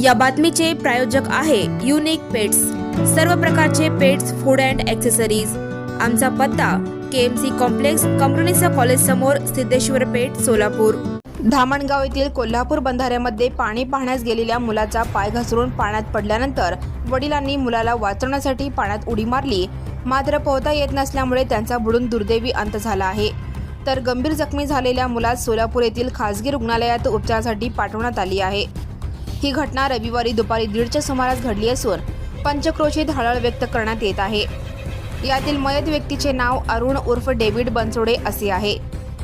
या बातमीचे प्रायोजक आहे युनिक पेट्स सर्व प्रकारचे पेट्स फूड अँड ॲक्सेसरीज आमचा पत्ता के एम सी कॉम्प्लेक्स कंपनीचा कॉलेज समोर सिद्धेश्वर पेठ सोलापूर. धामणगाव येथील कोल्हापूर बंधाऱ्यामध्ये पाणी पाहण्यास गेलेल्या मुलाचा पाय घसरून पाण्यात पडल्यानंतर वडिलांनी मुलाला वाचवण्यासाठी पाण्यात उडी मारली. मात्र पोहता येत नसल्यामुळे त्यांचा बुडून दुर्दैवी अंत झाला आहे. तर गंभीर जखमी झालेल्या मुलास सोलापूर येथील खासगी रुग्णालयात उपचारासाठी पाठवण्यात आली आहे. ही घटना रविवारी दुपारी दीडच्या सुमारास घडली असून पंचक्रोशीत हळहळ व्यक्त करण्यात येत आहे. यातील मयत व्यक्तीचे नाव अरुण उर्फ डेव्हिड बनसोडे असे आहे.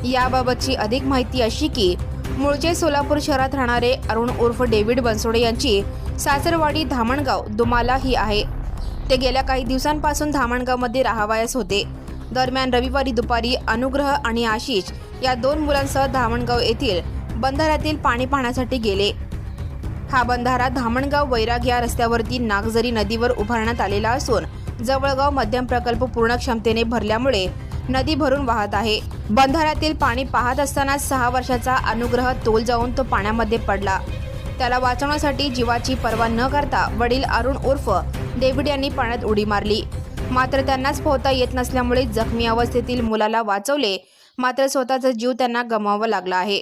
याबाबतची अधिक माहिती अशी की मूळचे सोलापूर शहरात राहणारे अरुण उर्फ डेव्हिड बनसोडे यांची सासरवाडी धामणगाव दुमाला ही आहे. ते गेल्या काही दिवसांपासून धामणगावमध्ये राहावयास होते. दरम्यान रविवारी दुपारी अनुग्रह आणि आशिष या दोन मुलांसह धामणगाव येथील बंधाऱ्यातील पाणी पाहण्यासाठी गेले. हा बंधारा धामणगाव वैराग या रस्त्यावरती नागझरी नदीवर उभारण्यात आलेला असून जवळगाव मध्यम प्रकल्प पूर्ण क्षमतेने भरल्यामुळे नदी भरून वाहत आहे. बंधाऱ्यातील पाणी पाहत असताना सहा वर्षाचा अनुग्रह तोल जाऊन तो पाण्यामध्ये पडला. त्याला वाचवण्यासाठी जीवाची पर्वा न करता वडील अरुण उर्फ डेव्हिड यांनी पाण्यात उडी मारली. मात्र त्यांनाच पोहता येत नसल्यामुळे जखमी अवस्थेतील मुलाला वाचवले मात्र स्वतःचा जीव त्यांना गमावा लागला आहे.